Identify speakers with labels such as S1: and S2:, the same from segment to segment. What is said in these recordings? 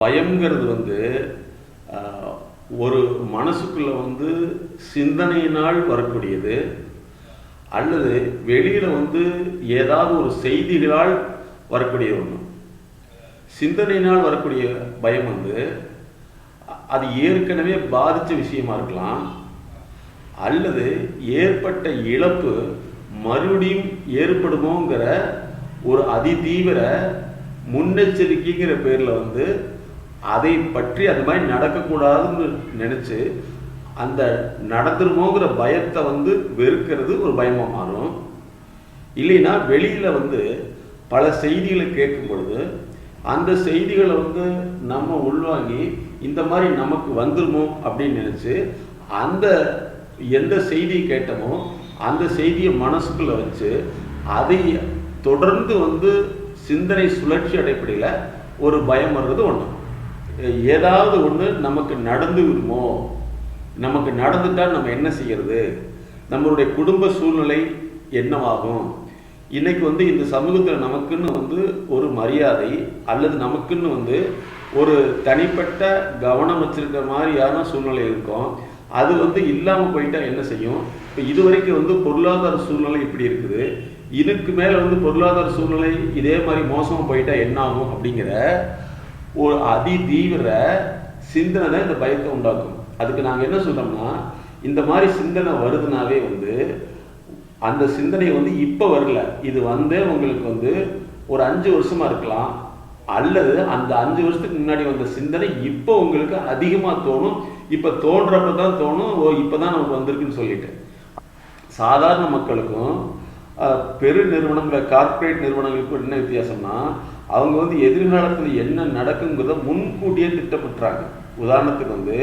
S1: பயம்ங்கிறது வந்து ஒரு மனசுக்குள்ள வந்து சிந்தனையினால் வரக்கூடியது அல்லது வெளியில வந்து ஏதாவது ஒரு செய்திகளால் வரக்கூடிய ஒன்று சிந்தனையினால் வரக்கூடிய பயம் வந்து அது ஏற்கனவே பாதித்த விஷயமா இருக்கலாம் அல்லது ஏற்பட்ட இழப்பு மறுபடியும் ஏற்படுமோங்கிற ஒரு அதிதீவிர முன்னெச்சரிக்கைங்கிற பேரில் வந்து அதை பற்றி அது மாதிரி நடக்கக்கூடாதுன்னு நினச்சி அந்த நடந்துருமோங்கிற பயத்தை வந்து வெறுக்கிறது ஒரு பயமாக மாறும். இல்லைன்னா வெளியில் வந்து பல செய்திகளை கேட்கும் பொழுது அந்த செய்திகளை வந்து நம்ம உள்வாங்கி இந்த மாதிரி நமக்கு வந்துருமோ அப்படின்னு நினச்சி அந்த எந்த செய்தியை கேட்டோமோ அந்த செய்தியை மனசுக்குள்ள வச்சு அதை தொடர்ந்து வந்து சிந்தனை சுழற்சி அடிப்படையில் ஒரு பயம் வர்றது ஒன்று ஏதாவது ஒன்று நமக்கு நடந்து விடுமோ? நமக்கு நடந்துட்டால் நம்ம என்ன செய்யறது? நம்மளுடைய குடும்ப சூழ்நிலை என்னவாகும்? இன்னைக்கு வந்து இந்த சமூகத்தில் நமக்குன்னு வந்து ஒரு மரியாதை அல்லது நமக்குன்னு வந்து ஒரு தனிப்பட்ட கவனம் வச்சிருக்கிற மாதிரியான சூழ்நிலை இருக்கும். அது வந்து இல்லாமல் போயிட்டா என்ன செய்யும்? இப்போ இதுவரைக்கும் வந்து பொருளாதார சூழ்நிலை இப்படி இருக்குது. இதுக்கு மேலே வந்து பொருளாதார சூழ்நிலை இதே மாதிரி மோசமாக போயிட்டா என்ன ஆகும் அப்படிங்கிற ஒரு அதி தீவிர சிந்தனை தான் இந்த பயத்தை உண்டாக்கும். அதுக்கு நாங்கள் என்ன சொல்றோம்னா இந்த மாதிரி சிந்தனை வருதுனாவே வந்து அந்த சிந்தனை வந்து இப்போ வரல. இது வந்து உங்களுக்கு வந்து ஒரு அஞ்சு வருஷமா இருக்கலாம். அல்லது அந்த அஞ்சு வருஷத்துக்கு முன்னாடி வந்த சிந்தனை இப்போ உங்களுக்கு அதிகமாக தோணும். இப்போ தோன்றப்ப தான் தோணும். ஓ இப்போ தான் நமக்கு வந்திருக்குன்னு சொல்லிட்டு. சாதாரண மக்களுக்கும் அஹ், பெரு நிறுவனங்கள் கார்ப்பரேட் நிறுவனங்களுக்கும் என்ன வித்தியாசம்னா அவங்க வந்து எதிர்காலத்தில் என்ன நடக்குங்கிறத முன்கூட்டியே திட்டமிட்டுறாங்க. உதாரணத்துக்கு வந்து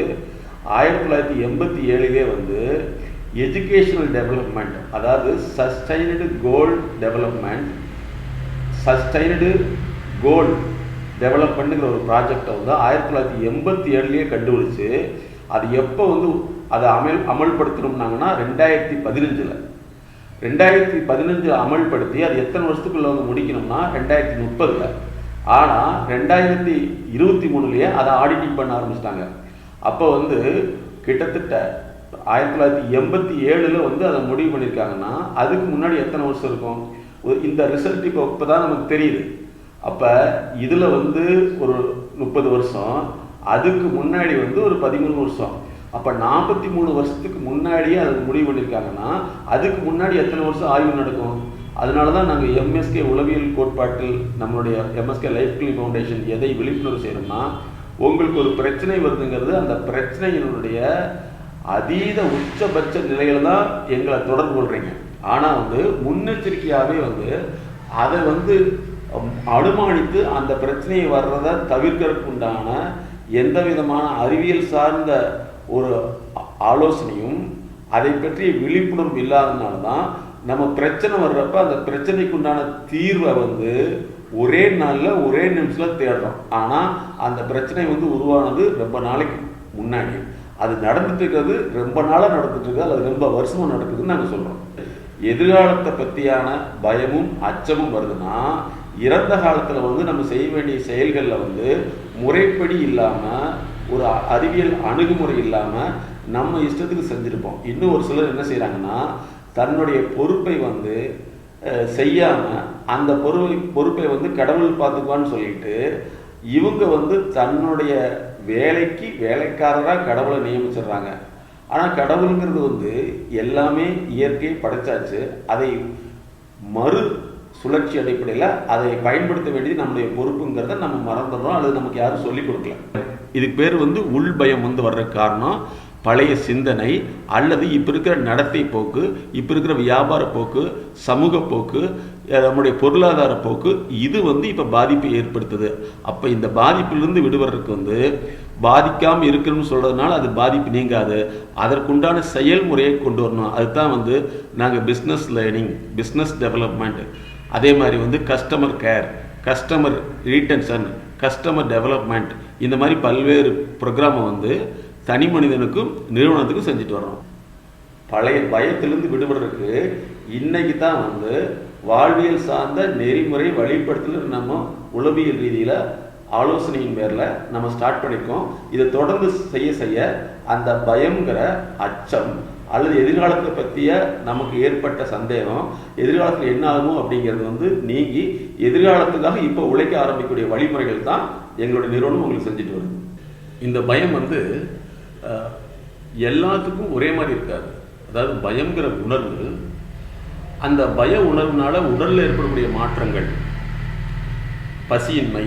S1: ஆயிரத்தி தொள்ளாயிரத்தி எண்பத்தி ஏழுலே வந்து எஜுகேஷனல் டெவலப்மெண்ட் அதாவது சஸ்டைனடு கோல் டெவலப்மெண்ட் சஸ்டைனடு கோல் டெவலப்மெண்ட்டுங்கிற ஒரு ப்ராஜெக்டை வந்து ஆயிரத்தி தொள்ளாயிரத்தி எண்பத்தி ஏழுலேயே கண்டுபிடிச்சு அது எப்போ வந்து அதை அமல் அமல்படுத்தணும்னாங்கன்னா ரெண்டாயிரத்தி பதினஞ்சில். ரெண்டாயிரத்தி பதினஞ்சு அமல்படுத்தி அது எத்தனை வருஷத்துக்குள்ள வந்து முடிக்கணும்னா ரெண்டாயிரத்தி முப்பதில். ஆனால் ரெண்டாயிரத்தி இருபத்தி மூணுலேயே அதை ஆடிட்டிங் பண்ண ஆரம்பிச்சிட்டாங்க. அப்போ வந்து கிட்டத்தட்ட ஆயிரத்தி தொள்ளாயிரத்தி எண்பத்தி ஏழில் வந்து அதை முடிவு பண்ணியிருக்காங்கன்னா அதுக்கு முன்னாடி எத்தனை வருஷம் இருக்கும்? ஒரு- இந்த ரிசல்ட் இப்போ இப்போ தான் நமக்கு தெரியுது. அப்போ இதில் வந்து ஒரு முப்பது வருஷம் அதுக்கு முன்னாடி வந்து ஒரு பதிமூணு வருஷம். அப்போ நாற்பத்தி மூணு வருஷத்துக்கு முன்னாடியே அது முடிவு பண்ணியிருக்காங்கன்னா அதுக்கு முன்னாடி எத்தனை வருஷம் ஆய்வு நடக்கும்? அதனால தான் நாங்கள் எம்எஸ்கே உளவியல் கோட்பாட்டில் நம்மளுடைய எம்எஸ்கே லைஃப் கிளி ஃபவுண்டேஷன் எதை விழிப்புணர்வு செய்யணும்னா உங்களுக்கு ஒரு பிரச்சனை வருதுங்கிறது அந்த பிரச்சனையினுடைய அதீத உச்சபட்ச நிலையில தான் எங்களை தொடர்பு கொள்றீங்க. ஆனால் வந்து முன்னெச்சரிக்கையாகவே வந்து அதை வந்து அனுமானித்து அந்த பிரச்சனையை வர்றதை தவிர்க்கறதுக்கு உண்டான எந்த விதமான அறிவியல் சார்ந்த ஒரு ஆலோசனையும் அதை பற்றிய விழிப்புணர்வு இல்லாததுனால தான் நம்ம பிரச்சனை வர்றப்ப அந்த பிரச்சனைக்கு உண்டான தீர்வை வந்து ஒரே நாளில் ஒரே நிமிஷத்தில் தேடுறோம். ஆனால் அந்த பிரச்சனை வந்து உருவானது ரொம்ப நாளைக்கு முன்னாடி. அது நடந்துட்டு இருக்கிறது ரொம்ப நாளாக நடந்துட்டு இருக்குது அது ரொம்ப வருஷமாக நடக்குதுன்னு நாங்கள் சொல்கிறோம் எதிர்காலத்தை பற்றியான பயமும் அச்சமும் வருதுன்னா இறந்த காலத்தில் வந்து நம்ம செய்ய வேண்டிய செயல்களில் வந்து முறைப்படி இல்லாமல் ஒரு அ- அறிவியல் அணுகுமுறை இல்லாமல் நம்ம இஷ்டத்துக்கு செஞ்சுருப்போம். இன்னும் ஒரு சிலர் என்ன செய்கிறாங்கன்னா தன்னுடைய பொறுப்பை வந்து செய்யாமல் அந்த பொறுப்பை பொறுப்பை வந்து கடவுள் பார்த்துக்குவான்னு சொல்லிட்டு இவங்க வந்து தன்னுடைய வேலைக்கு வேலைக்காரராக கடவுளை நியமிச்சிடுறாங்க. ஆனால் கடவுளுங்கிறது வந்து எல்லாமே இயற்கையை படைச்சாச்சு. அதை மறு சுழற்சி அடிப்படையில் அதை பயன்படுத்த வேண்டியது நம்முடைய பொறுப்புங்கிறத நம்ம மறந்துடுறோம். அல்லது நமக்கு யாரும் சொல்லிக் கொடுக்கல. இதுக்கு பேர் வந்து உள் பயம் வந்து வர்ற காரணம் பழைய சிந்தனை அல்லது இப்போ இருக்கிற நடத்தை போக்கு இப்போ இருக்கிற வியாபார போக்கு சமூக போக்கு நம்முடைய பொருளாதார போக்கு இது வந்து இப்போ பாதிப்பை ஏற்படுத்துது. அப்போ இந்த பாதிப்பிலிருந்து விடுவதற்கு வந்து பாதிக்காமல் இருக்கணும்னு சொல்கிறதுனால அது பாதிப்பு நீங்காது. அதற்குண்டான செயல்முறையை கொண்டு வரணும். அதுதான் வந்து நாங்கள் பிஸ்னஸ் லேர்னிங் பிஸ்னஸ் டெவலப்மெண்ட் அதே மாதிரி வந்து customer care customer retention customer development இந்த மாதிரி பல்வேறு ப்ரோக்ராமை வந்து தனி மனிதனுக்கும் நிறுவனத்துக்கும் செஞ்சுட்டு வர்றோம். பழைய பயத்திலிருந்து விடுபடுறதுக்கு இன்னைக்கு தான் வந்து வாழ்வியல் சார்ந்த நெறிமுறை வழிபடுத்தல் நம்ம உளவியல் ரீதியில் ஆலோசனையின் பேரில் நம்ம ஸ்டார்ட் பண்ணியிருக்கோம் இதை தொடர்ந்து செய்ய செய்ய அந்த பயங்கிற அச்சம் அல்லது எதிர்காலத்தை பற்றிய நமக்கு ஏற்பட்ட சந்தேகம் எதிர்காலத்தில் என்ன ஆகுமோ அப்படிங்கிறது வந்து நீங்கி எதிர்காலத்துக்காக இப்போ உழைக்க ஆரம்பிக்கக்கூடிய வழிமுறைகள் தான் எங்களுடைய நிறுவனம் உங்களுக்கு செஞ்சுட்டு வருது. இந்த பயம் வந்து எல்லாத்துக்கும் ஒரே மாதிரி இருக்காது. அதாவது பயங்கிற உணர்வு அந்த பய உணர்வுனால உடலில் ஏற்படக்கூடிய மாற்றங்கள் பசியின்மை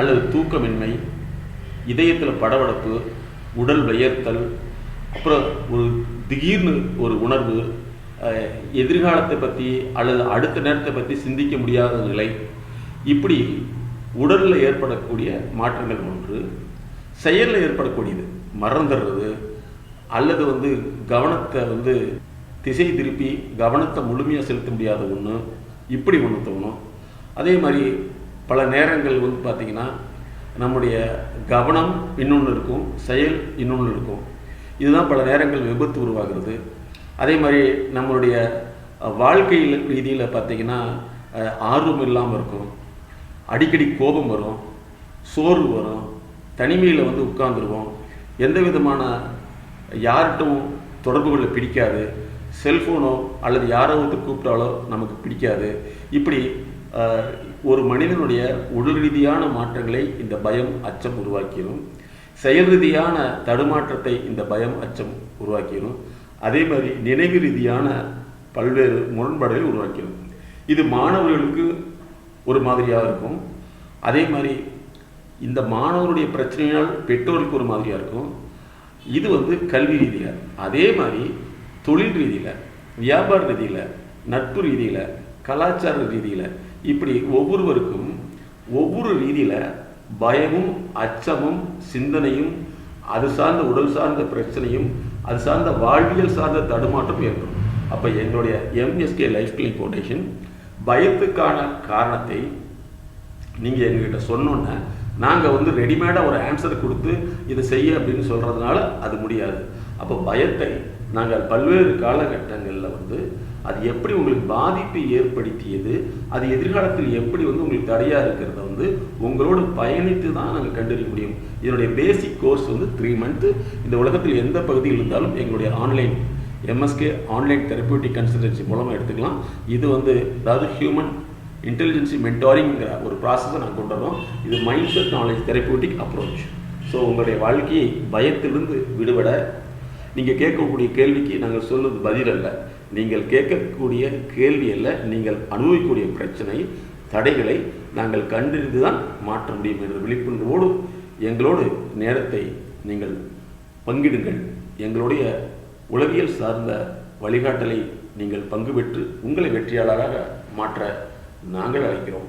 S1: அல்லது தூக்கமின்மை இதயத்தில் படபடப்பு உடல் வியர்த்தல் அப்புறம் ஒரு திடீர்னு ஒரு உணர்வு எதிர்காலத்தை பற்றி அல்லது அடுத்த நேரத்தை பற்றி சிந்திக்க முடியாத நிலை. இப்படி உடலில் ஏற்படக்கூடிய மாற்றங்கள் ஒன்று செயலில் ஏற்படக்கூடியது மறந்துடுறது அல்லது வந்து கவனத்தை வந்து திசை திருப்பி கவனத்தை முழுமையாக செலுத்த முடியாத ஒன்று இப்படி ஒன்று தோணும். அதே மாதிரி பல நேரங்கள் வந்து பார்த்திங்கன்னா நம்முடைய கவனம் இன்னொன்று இருக்கும் செயல் இன்னொன்று இருக்கும். இதுதான் பல நேரங்கள் விபத்து உருவாகிறது. அதே மாதிரி நம்மளுடைய வாழ்க்கையில் ரீதியில் பார்த்திங்கன்னா ஆர்வம் இல்லாமல் இருக்கும். அடிக்கடி கோபம் வரும். சோர்வு வரும். தனிமையில் வந்து உட்காந்துருவோம் எந்த விதமான யார்கிட்டும் தொடர்பு கொள்ள பிடிக்காது. செல்ஃபோனோ அல்லது யாரோ ஒருத்தர் கூப்பிட்டாலோ நமக்கு பிடிக்காது. இப்படி ஒரு மனிதனுடைய உடல் ரீதியான மாற்றங்களை இந்த பயம் அச்சம் உருவாக்கிடும் செயல் ரீதியான தடுமாற்றத்தை இந்த பயம் அச்சம் உருவாக்கிடும் அதே மாதிரி நினைவு ரீதியான பல்வேறு முரண்பாடுகளை உருவாக்கிடும் இது மாணவர்களுக்கு ஒரு மாதிரியாக இருக்கும். அதே மாதிரி இந்த மாணவருடைய பிரச்சனையால் பெற்றோருக்கு ஒரு மாதிரியாக இருக்கும். இது வந்து கல்வி ரீதியாக அதே மாதிரி தொழில் ரீதியில் வியாபார ரீதியில் நட்பு ரீதியில் கலாச்சார ரீதியில் இப்படி ஒவ்வொருவருக்கும் ஒவ்வொரு ரீதியில் பயமும் அச்சமும் சிந்தனையும் அது சார்ந்த உடல் சார்ந்த பிரச்சனையும் அது சார்ந்த வாழ்வியல் சார்ந்த தடுமாற்றம் ஏற்படும். அப்போ எங்களுடைய எம்எஸ்கே லைஃப் கிளினிக் ஃபவுண்டேஷன் பயத்துக்கான காரணத்தை நீங்கள் எங்ககிட்ட சொன்னோன்னே நாங்கள் வந்து ரெடிமேடாக ஒரு ஆன்சர் கொடுத்து இதை செய்ய அப்படின்னு சொல்கிறதுனால அது முடியாது. அப்போ பயத்தை நாங்கள் பல்வேறு காலகட்டங்களில் வந்து அது எப்படி உங்களுக்கு பாதிப்பை ஏற்படுத்தியது அது எதிர்காலத்தில் எப்படி வந்து உங்களுக்கு தடையாக இருக்கிறத வந்து உங்களோட பயணித்து தான் நாங்கள் கண்டறிய முடியும். இதனுடைய பேசிக் கோர்ஸ் வந்து த்ரீ மந்த்து இந்த உலகத்தில் எந்த பகுதியில் இருந்தாலும் எங்களுடைய online MSK online therapeutic consultancy மூலமாக எடுத்துக்கலாம். இது வந்து அதாவது ஹியூமன் இன்டெலிஜென்சி மென்டாரிங்கிற ஒரு ப்ராசஸை நாங்கள் கொண்டு வரோம் இது mind set knowledge therapeutic approach so உங்களுடைய வாழ்க்கையை பயத்திலிருந்து விடுபட நீங்கள் கேட்கக்கூடிய கேள்விக்கு நாங்கள் சொல்வது பதில் அல்ல நீங்கள் கேட்கக்கூடிய கேள்வி அல்ல நீங்கள் அனுபவிக்கக்கூடிய பிரச்சனை தடைகளை நாங்கள் கண்டறிந்து தான் மாற்ற முடியும் என்ற விழிப்புணர்வோடு எங்களோடு நேரத்தை நீங்கள் பங்கிடுங்கள். எங்களுடைய உளவியல் சார்ந்த வழிகாட்டலை நீங்கள் பங்கு பெற்று உங்களை வெற்றியாளராக மாற்ற நாங்கள் அழைக்கிறோம்.